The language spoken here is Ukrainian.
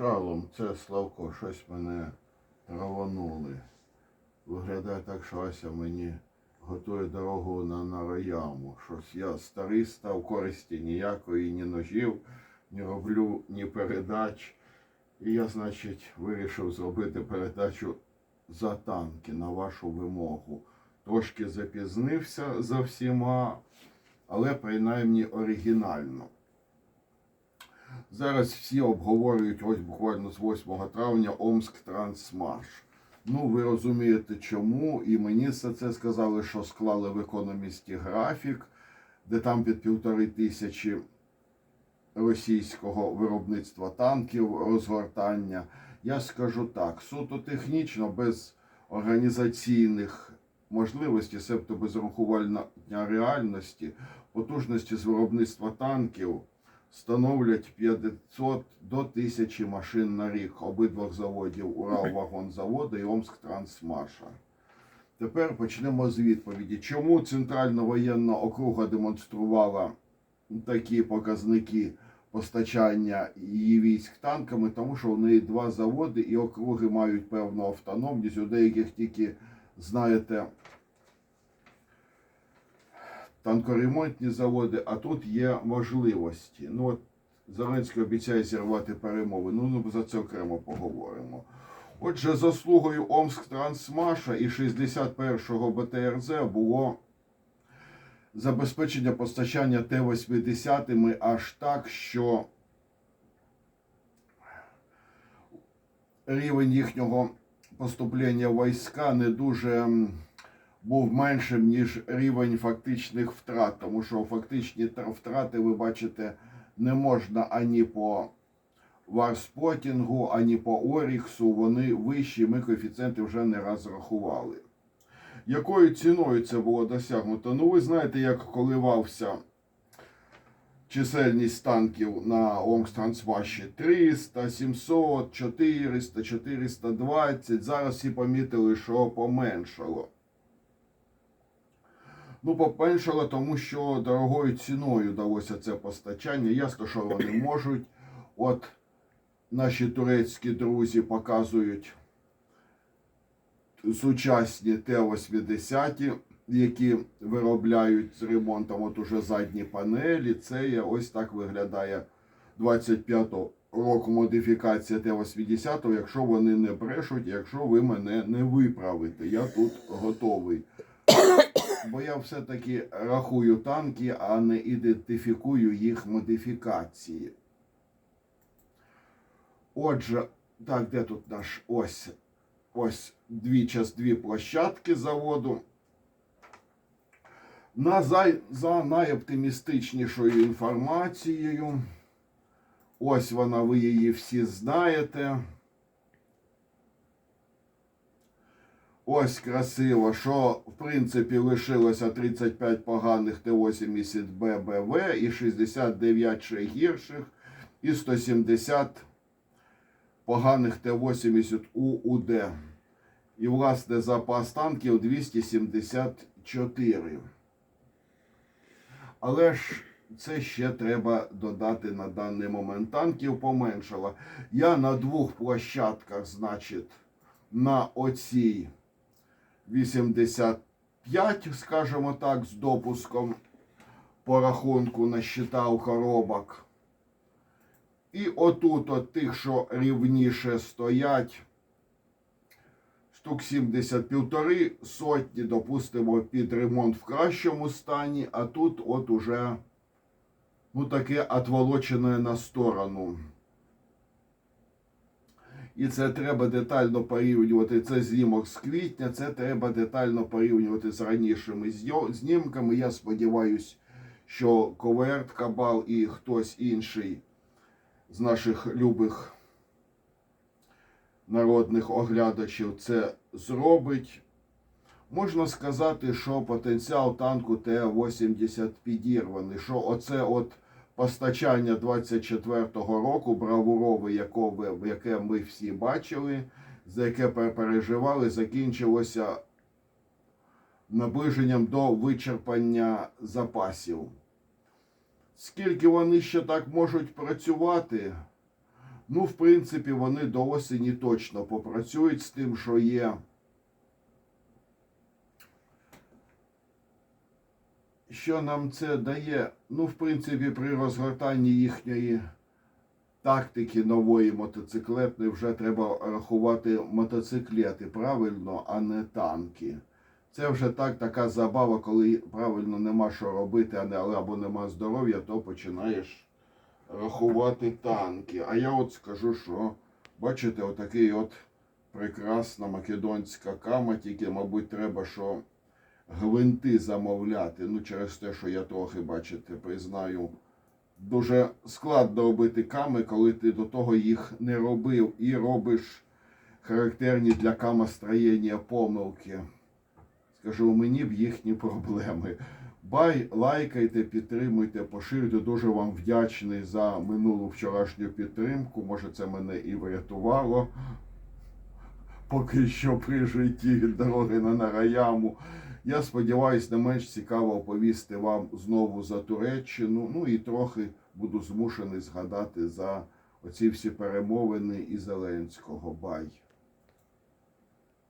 Шалом, це Славко, щось мене траванули. Виглядає так, що Ася мені готує дорогу на Нараяму. Щось я старий став, користі ніякої, ні ножів, ні роблю, ні передач. І я, значить, вирішив зробити передачу за танки на вашу вимогу. Трошки запізнився за всіма, але принаймні оригінально. Зараз всі обговорюють ось буквально з 8 травня Омск Трансмаш. Ну, ви розумієте чому, і мені все це сказали, що склали в економісті графік, де там під півтори тисячі російського виробництва танків, розгортання. Я скажу так: суто технічно, без організаційних можливостей, себто без рахування реальності, потужності з виробництва танків становлять 500 до 1000 машин на рік обидвох заводів Уралвагонзаводу і Омсктрансмаша. Тепер почнемо з відповіді. Чому Центральна воєнна округа демонструвала такі показники постачання її військ танками? Тому що в неї два заводи і округи мають певну автономність. У деяких тільки, знаєте, танкоремонтні заводи, а тут є можливості. Ну от Зеленський обіцяє зірвати перемови. Ну, ну за це окремо поговоримо. Отже, заслугою Омсктрансмаша і 61-го БТРЗ було забезпечення постачання Т-80 аж так, що рівень їхнього поступлення війська не дуже був меншим, ніж рівень фактичних втрат, тому що фактичні втрати, ви бачите, не можна ані по Варспотінгу, ані по Оріксу, вони вищі, ми коефіцієнти вже не раз рахували. Якою ціною це було досягнуто? Ну, ви знаєте, як коливався чисельність танків на Омстрансваші 300, 700, 400, 420. Зараз всі помітили, що поменшало. Ну, поменшало, тому що дорогою ціною далося це постачання. Ясно, що вони можуть. От наші турецькі друзі показують сучасні Т-80, які виробляють з ремонтом от уже задні панелі. Це є ось так виглядає 25-го року модифікація Т-80, якщо вони не брешуть, якщо ви мене не виправите. Я тут готовий. Бо я все-таки рахую танки, а не ідентифікую їх модифікації. Отже, так, де тут наш ось ось дві час дві площадки заводу. На, за, за найоптимістичнішою інформацією. Ось вона, ви її всі знаєте. Ось красиво, що в принципі лишилося 35 поганих Т-80 ББВ і 69 ще гірших, і 170 поганих Т-80 УУД. І, власне, запас танків 274. Але ж це ще треба додати на даний момент. Танків поменшало. Я на двох площадках, значить, на оцій 85, скажімо так, з допуском по рахунку насчитав коробок. І отут от тих, що рівніше стоять, штук 70 півтори сотні, допустимо, під ремонт в кращому стані, а тут от уже ну таке отволочене на сторону. І це треба детально порівнювати. Це знімок з квітня, це треба детально порівнювати з ранішими знімками. Я сподіваюся, що Коверт, Кабал і хтось інший з наших любих народних оглядачів це зробить. Можна сказати, що потенціал танку Т-80 підірваний, що оце от постачання 24-го року бравурове, яке ми всі бачили, за яке переживали, закінчилося наближенням до вичерпання запасів. Скільки вони ще так можуть працювати? Ну, в принципі, вони до осені точно попрацюють з тим, що є. Що нам це дає? Ну, в принципі, при розгортанні їхньої тактики нової мотоциклетної вже треба рахувати мотоциклети правильно, а не танки. Це вже так, така забава, коли правильно нема що робити, а не або нема здоров'я, то починаєш рахувати танки. А я от скажу, що бачите, отакий от прекрасна македонська кама, тільки, мабуть, треба, що гвинти замовляти. Ну, через те, що я трохи, бачите, признаю, дуже складно робити ками, коли ти до того їх не робив і робиш характерні для камостроєння помилки. Скажу, мені б їхні проблеми. Бай, лайкайте, підтримуйте, поширюйте. Дуже вам вдячний за минулу вчорашню підтримку. Може, це мене і врятувало. Поки що при житті дороги на Нараяму. Я сподіваюся, не менш цікаво оповісти вам знову за Туреччину. Ну і трохи буду змушений згадати за оці всі перемовини і Зеленського. Бай.